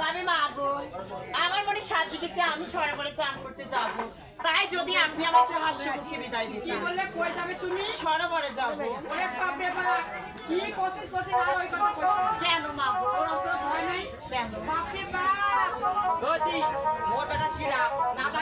তবে মা গো আমার মনে সাত দিকেছে আমি সরবরে চান করতে যাব। তাই যদি আপনি আমাকে হাস্য মুখে বিদায় কি দিতেন বললে? কই যাবে তুমি? সরবরে যাব। ওরে বাপরে বাপ কি করছিস করছিস? আর ওই কথা কেন মা গো? তোর অন্তর ভয় নাই? কেন? বাপ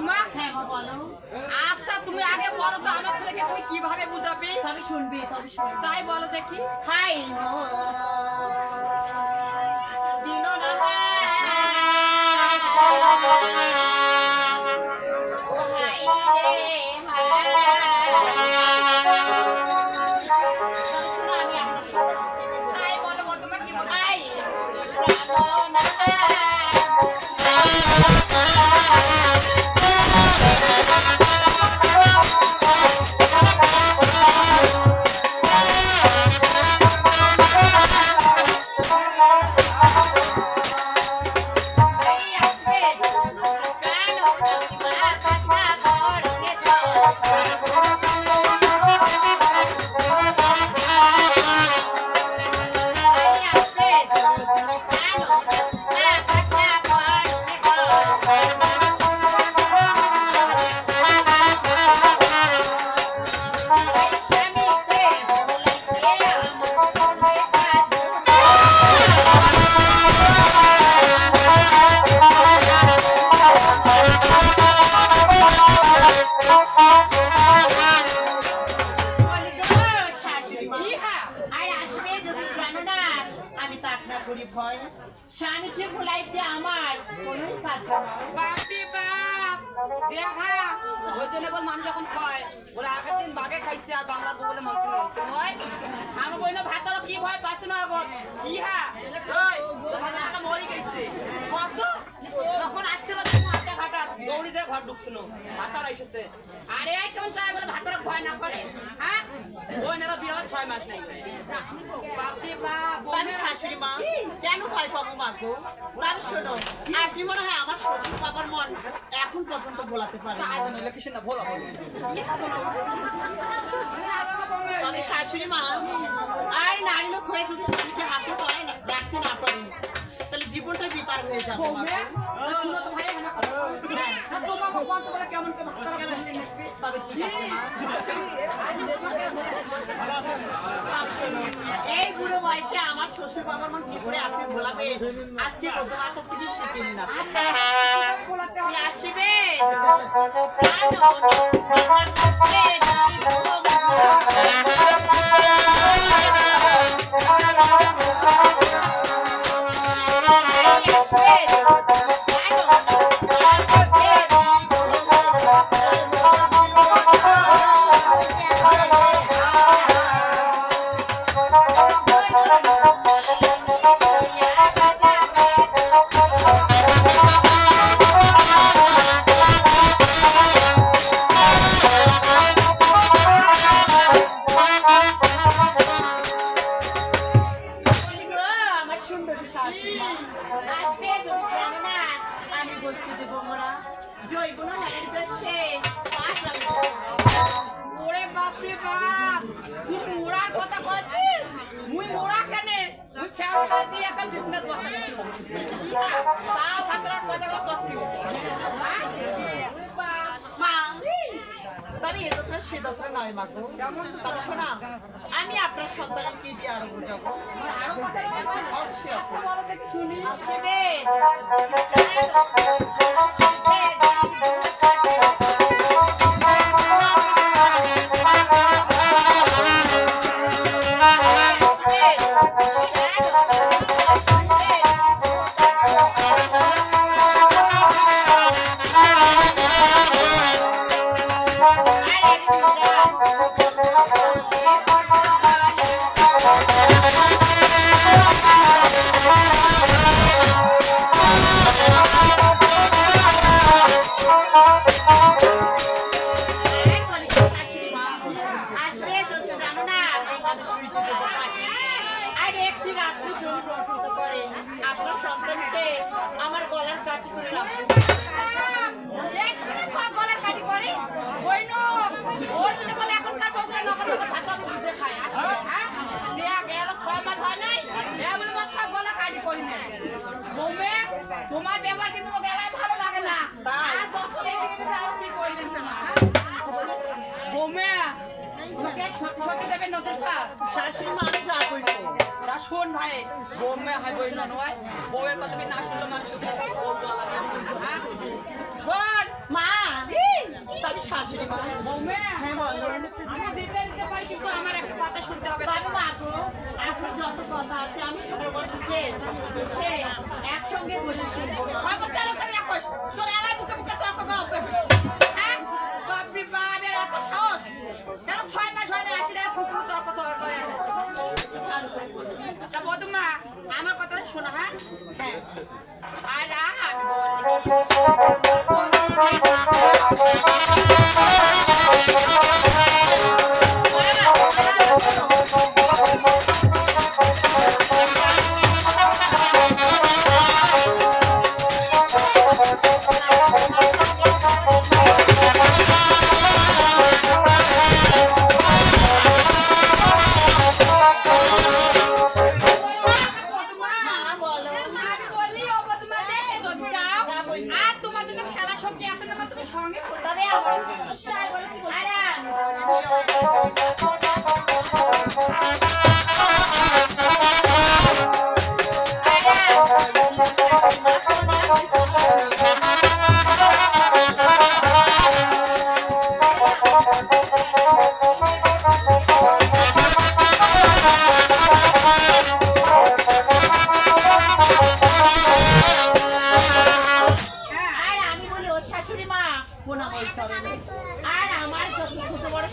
বলো আচ্ছা তুমি আগে বলো তো আমার ছেলেকে তুমি কীভাবে বুঝাবে? তবে শুনবি তবে শুনবি। তাই বলো দেখি। হাই দিনো না হাই হাই শোনো আমি আপনার সাথে তাই বলো বদমা কি বলো হাই না মানুষ যখন কয় ওরা আগের দিন বাগে খাইছে আর বাংলা বলে নয় আমি বইন ভাতর কি ভয় পাচ্ছে না আগত? কি হ্যাঁ মরি গেছে। কত? তখন আচ্ছা দৌড়ি দিয়ে ঘর ঢুকছিল। ভাতার এসেছে আরে কেমন চাই বলে ভাতর ভয় না করে? হ্যাঁ? ওই নেলা বিয়ে ছয় মাস নাই। বাপরে বাপ আমি শাশুড়ি মা কেন ভয় পাবো মা গো? তবে শোনো আপনি মনে হয় আমার শ্বশুর বাবার মন এখন পর্যন্ত ভোলাতে নইলে কিছু না ভোলা তবে শাশুড়ি মা আর নারী লোক হয়ে যদি স্বামীকে হাতে করে না রাখতে না পারি জীবনটা বিতার হয়ে যাবে শুনো তো ভাই এখানে কথা হ্যাঁ তোমার কত বলে করে তবে ঠিক আছে মা তবে শোনো, এই বুড়ো বয়সে আমার শ্বশুর বাবার মন কি করে আপনি ভোলাবেন আজকে তোমার কাছ থেকে শিখে নিন আসবে আমার কথা কইছিস মুই মোড়া কেনে? তুই ফ্যান করে বিজনেস কথা কথা হ্যাঁ? তবে এ দোতরা সে দোতরা নয় মা গো। তবে শোনা আমি আপনার সন্তানের কি দিয়ে আরও বোঝাবো? আরও কথা অবশ্যই আছে। শুনি আসবে। Thank you. আর ভাই বোমে হাই বই না নয় বউয়ের কথা না শুনলে মানুষ হ্যাঁ? মা! আমি শাশুড়ি মা। বোমে হ্যাঁ আমি দিতে দিতে পারি কিন্তু আমার একটা কথা শুনতে হবে। বাবু মা গো এখন যত কথা আছে আমি সবার মধ্যে একসঙ্গে বসে আমার কথা শোনা হ্যাঁ? হ্যাঁ? আর আর